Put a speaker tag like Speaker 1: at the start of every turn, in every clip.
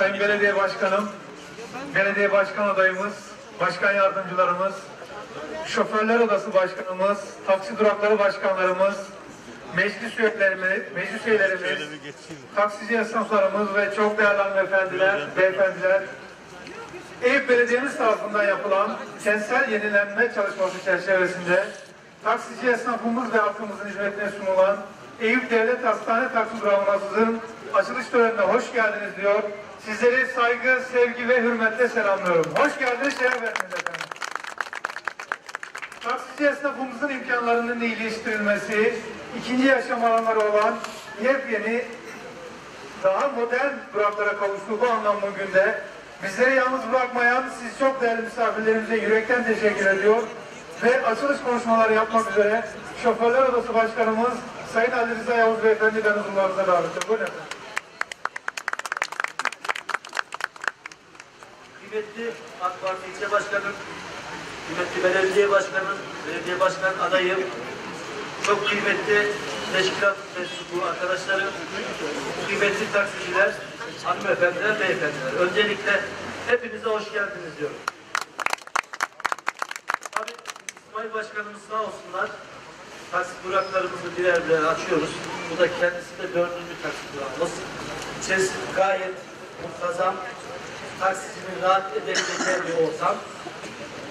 Speaker 1: Sayın Belediye Başkanım, Belediye Başkan adayımız, Başkan Yardımcılarımız, Şoförler Odası Başkanımız, Taksi Durakları Başkanlarımız, Meclis üyelerimiz, meclis üyelerimiz, taksici esnaflarımız ve çok değerli hanımefendiler, beyefendiler, Eyüp Belediye'miz tarafından yapılan kentsel yenilenme çalışması çerçevesinde taksici esnafımız ve halkımızın hizmetine sunulan Eyüp Devlet Hastane Taksi Durağımızın açılış törenine hoş geldiniz diyor. Sizleri saygı, sevgi ve hürmetle selamlıyorum. Hoş geldiniz, şeref verdiniz efendim. Taksici esnafımızın imkanlarının iyileştirilmesi, ikinci yaşam alanları olan yepyeni daha modern duraklara kavuştuğu bu anlamlı günde bizleri yalnız bırakmayan siz çok değerli misafirlerimize yürekten teşekkür ediyor ve açılış konuşmaları yapmak üzere Şoförler Odası Başkanımız Sayın Ali Rıza Yavuz Beyefendi ben huzurlarınıza davet ediyorum. Buyurun efendim.
Speaker 2: Kıymetli AK Parti ilçe başkanım, kıymetli belediye başkanım, belediye başkan adayım, çok kıymetli teşkilat mensubu arkadaşlarım, kıymetli taksiciler, hanımefendiler, beyefendiler. Öncelikle hepinize hoş geldiniz diyorum. Tabii İsmail Başkanımız sağ olsunlar. Taksi duraklarımızı birer birer açıyoruz. Bu da kendisi de dördüncü taksi durağımız. İçerisi gayet muntazam, taksicinin rahat edebileceği bir ortam.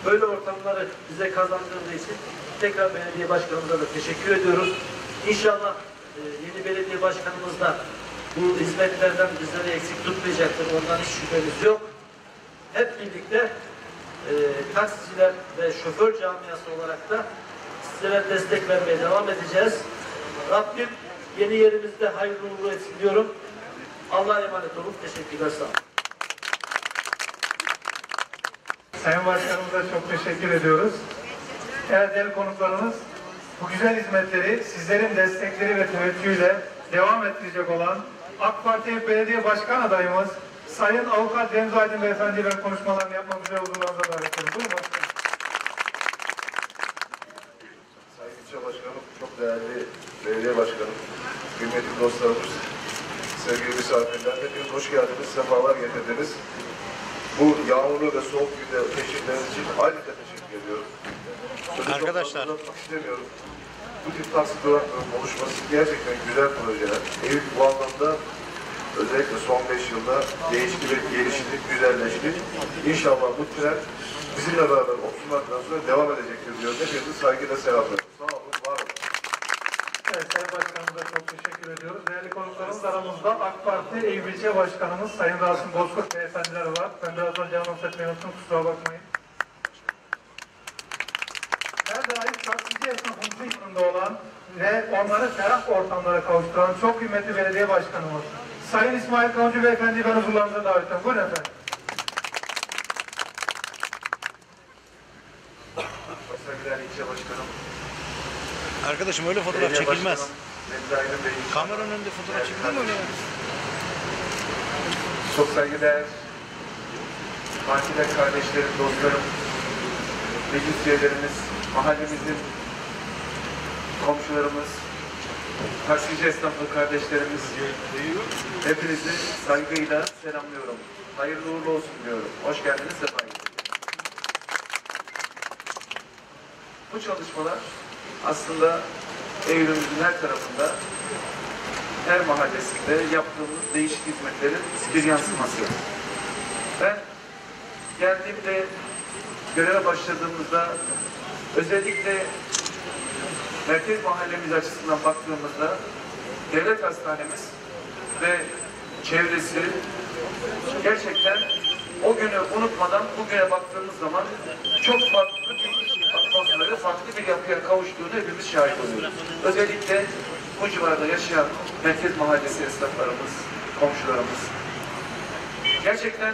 Speaker 2: Böyle ortamları bize kazandırdığı için tekrar belediye başkanımıza da teşekkür ediyoruz. İnşallah e, yeni belediye başkanımız da bu hizmetlerden bizleri eksik tutmayacaktır. Ondan hiç şüphemiz yok. Hep birlikte e, taksiciler ve şoför camiası olarak da sizlere destek vermeye devam edeceğiz. Rabbim yeni yerimizde hayırlı uğurlu etsin diyorum. Allah'a emanet olun. Teşekkürler. Sağ olun.
Speaker 1: Sayın Başkanımıza çok teşekkür ediyoruz. Evet değerli konuklarımız, bu güzel hizmetleri sizlerin destekleri ve teveccühüyle devam ettirecek olan AK Parti Belediye Başkan adayımız Sayın Avukat Deniz Aydın Beyefendi ile konuşmalarını yapmak üzere huzurlarınıza davet ediyoruz. Buyurun başkanım.
Speaker 3: Sayın İlçe Başkanım, çok değerli belediye başkanım, kıymetli dostlarımız, sevgili misafirler, hepiniz hoş geldiniz, sefalar getirdiniz. Bu yağmurlu ve soğuk günde teşrifleriniz için ayrıca teşekkür ediyorum. Sözü
Speaker 4: Arkadaşlar.
Speaker 3: istemiyorum. Bu tip taksi duraklarının oluşması gerçekten güzel projeler. Eyüp bu anlamda özellikle son 5 yılda değişti ve gelişti, güzelleşti. İnşallah bu trend bizimle beraber oturmaktan sonra devam edecektir diyor. Hepinizi saygıyla selamlıyorum. Sağ olun, var olun.
Speaker 1: Evet, Sayın Başkanımıza çok teşekkür ediyoruz. Aramızda AK Parti İlçe Başkanımız Sayın Rasim Bozkurt Beyefendiler var. Ben biraz önce anons etmeyi unuttum, kusura bakmayın. Her daim taksici esnafımızın yanında olan ve onları ferah ortamlara kavuşturan çok kıymetli belediye başkanımız Sayın İsmail Kavcı Beyefendi'yi ben huzurlarınıza davet ediyorum. Buyurun efendim.
Speaker 4: Arkadaşım öyle fotoğraf
Speaker 3: belediye
Speaker 4: çekilmez.
Speaker 3: başkanım,
Speaker 4: Kameranın önünde fotoğraf çekilir mi öyle?
Speaker 3: Çok saygıdeğer partiler kardeşlerim, dostlarım, meclis üyelerimiz, mahallemizin komşularımız, taksici esnaflı kardeşlerimiz, hepinizi saygıyla selamlıyorum. Hayırlı uğurlu olsun diyorum. Hoş geldiniz, sefa. Bu çalışmalar aslında Eylül'ümüzün her tarafında, her mahallesinde yaptığımız değişik hizmetlerin bir yansıması. Ben geldiğimde, göreve başladığımızda özellikle merkez mahallemiz açısından baktığımızda devlet hastanemiz ve çevresi gerçekten o günü unutmadan bugüne baktığımız zaman çok farklı bir atmosfere, farklı bir yapıya kavuştuğunu hepimiz şahit oluyoruz. Özellikle bu civarda yaşayan merkez mahallesi esnaflarımız, komşularımız. Gerçekten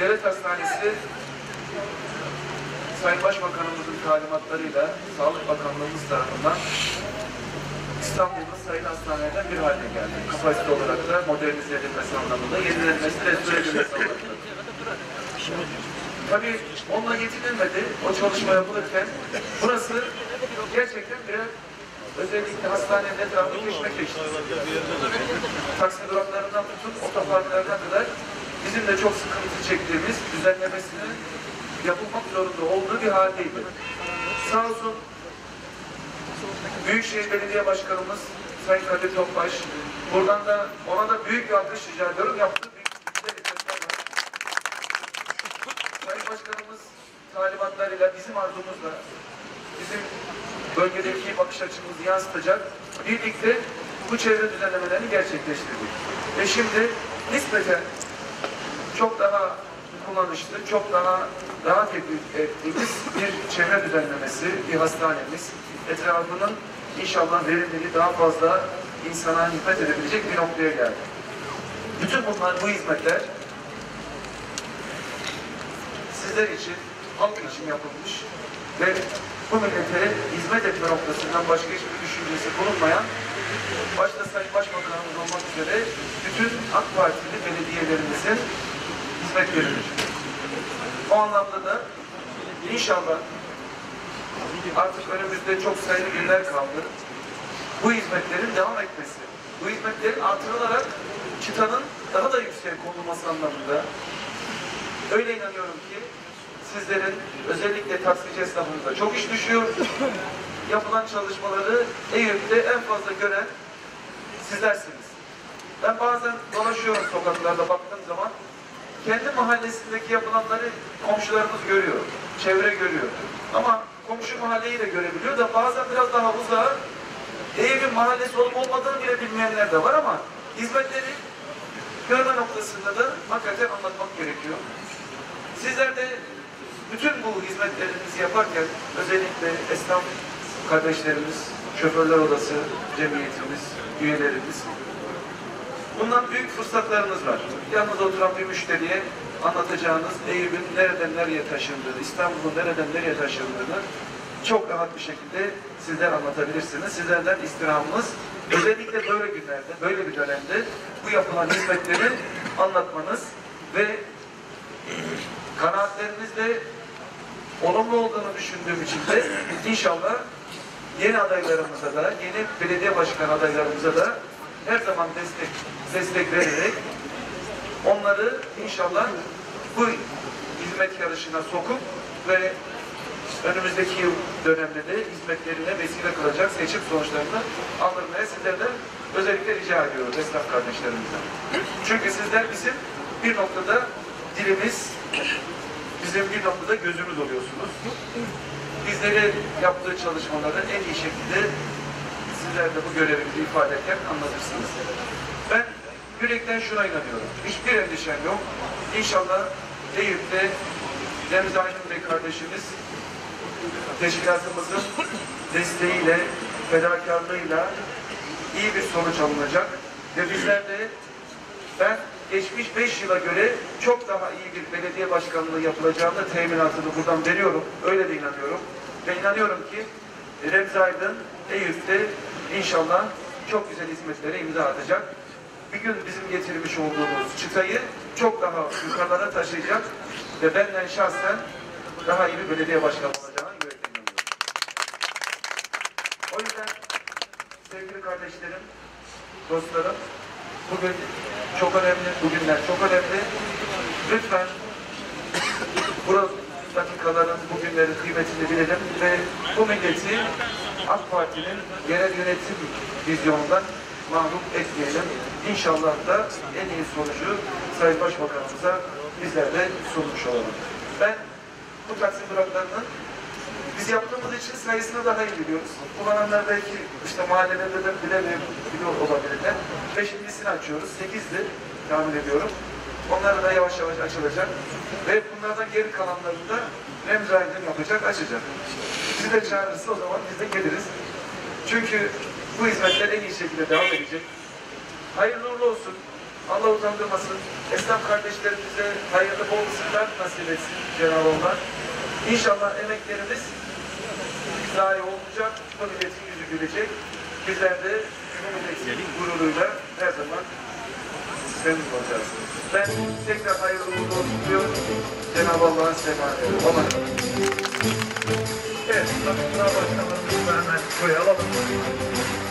Speaker 3: devlet hastanesi Sayın Başbakanımızın talimatlarıyla Sağlık Bakanlığımız tarafından İstanbul'da sayın hastanelerden bir haline geldi. Kapasite olarak da modernize edilmesi anlamında, yenilenmesi, restore edilmesi anlamında. Tabii onunla yetinilmedi. O çalışma yapılırken burası gerçekten birer özellikle hastanenin etrafı keşmek geçti. Taksi duraklarından tutun otoparklarına kadar
Speaker 5: bizim de çok sıkıntı çektiğimiz düzenlemesinin yapılmak zorunda olduğu bir haldeydi. Sağ olsun Büyükşehir Belediye Başkanımız Sayın Kadir Topbaş, buradan da ona da büyük bir alkış rica ediyorum. Yaptığı büyük güzel hizmetler var. Sayın Başkanımız talimatlarıyla, bizim arzumuzla, bizim bölgedeki bakış açımızı yansıtacak, birlikte bu çevre düzenlemelerini gerçekleştirdik. Ve şimdi nispeten çok daha kullanışlı, çok daha rahat et- ettiğimiz bir çevre düzenlemesi, bir hastanemiz, etrafının inşallah verimliliği daha fazla insana hizmet edebilecek bir noktaya geldi. Bütün bunlar, bu hizmetler sizler için, halk için yapılmış ve bu millete hizmet etme noktasından başka hiçbir düşüncesi bulunmayan başta Sayın Başbakanımız olmak üzere bütün AK Partili belediyelerimizin hizmetleridir. O anlamda da inşallah artık önümüzde çok sayılı günler kaldı. Bu hizmetlerin devam etmesi, bu hizmetlerin artırılarak çıtanın daha da yüksek konulması anlamında öyle inanıyorum ki sizlerin özellikle taksici esnafımıza çok iş düşüyor. Yapılan çalışmaları Eyüp'te en fazla gören sizlersiniz. Ben bazen dolaşıyorum sokaklarda baktığım zaman kendi mahallesindeki yapılanları komşularımız görüyor, çevre görüyor. Ama komşu mahalleyi de görebiliyor da bazen biraz daha uzağa Eyüp'ün mahallesi olup olmadığını bile bilmeyenler de var ama hizmetleri görme noktasında da hakikaten anlatmak gerekiyor. Sizler de bütün bu hizmetlerinizi yaparken özellikle esnaf kardeşlerimiz, şoförler odası, cemiyetimiz, üyelerimiz bundan büyük fırsatlarınız var. Yalnız oturan bir müşteriye anlatacağınız Eyüp'ün nereden nereye taşındığını, İstanbul'un nereden nereye taşındığını çok rahat bir şekilde sizler anlatabilirsiniz. Sizlerden istirhamımız özellikle böyle günlerde, böyle bir dönemde bu yapılan hizmetleri anlatmanız ve kanaatlerinizle olumlu olduğunu düşündüğüm için de inşallah yeni adaylarımıza da, yeni belediye başkan adaylarımıza da her zaman destek destek vererek onları inşallah bu hizmet yarışına sokup ve önümüzdeki yıl dönemde de hizmetlerine vesile kılacak seçim sonuçlarını aldırmaya sizlerden özellikle rica ediyoruz esnaf kardeşlerimizden. Çünkü sizler bizim bir noktada dilimiz, bizim bir noktada gözümüz oluyorsunuz. Bizleri yaptığı çalışmaları en iyi şekilde sizler de bu görevimizi ifade ederken anlatırsınız. Ben yürekten şuna inanıyorum. Hiçbir endişem yok. İnşallah Eyüp'te Remzi Aydın Bey kardeşimiz teşkilatımızın desteğiyle, fedakarlığıyla iyi bir sonuç alınacak. Ve bizler de ben geçmiş beş yıla göre çok daha iyi bir belediye başkanlığı yapılacağını teminatını buradan veriyorum. Öyle de inanıyorum. Ve inanıyorum ki Remzi Aydın Eyüp'te inşallah çok güzel hizmetlere imza atacak. Bir gün bizim getirmiş olduğumuz çıtayı çok daha yukarılara taşıyacak ve benden şahsen daha iyi bir belediye başkanı olacağına inanıyorum. O yüzden sevgili kardeşlerim, dostlarım, bugün çok önemli, bugünler çok önemli. Lütfen bu dakikaların, bugünlerin kıymetini bilelim ve bu milleti AK Parti'nin genel yönetim vizyonundan mahrum etmeyelim. İnşallah da en iyi sonucu Sayın Başbakanımıza bizler de sunmuş olalım. Ben bu taksi duraklarının biz yaptığımız için sayısını daha iyi biliyoruz. Kullananlar belki işte mahallelerde de bilemiyor, biliyor olabilirler. Beşincisini açıyoruz. Sekizdi tahmin ediyorum. Onlar da yavaş yavaş açılacak. Ve bunlardan geri kalanlarını da Remzi Aydın yapacak, açacak. Bizi de çağırırsa o zaman biz de geliriz. Çünkü bu hizmetler en iyi şekilde devam edecek. Hayırlı uğurlu olsun. Allah utandırmasın. Esnaf kardeşlerimize hayırlı bol nasip etsin Cenab-ı Allah. İnşallah emeklerimiz zayi olmayacak. Bu milletin yüzü gülecek. Bizler de bu milletin gururuyla her zaman memnun olacağız. Ben tekrar hayırlı uğurlu olsun diyorum. Cenab-ı Allah'a selam ediyorum. Olun. Evet, Sayın Başkanımızı hemen buraya alalım.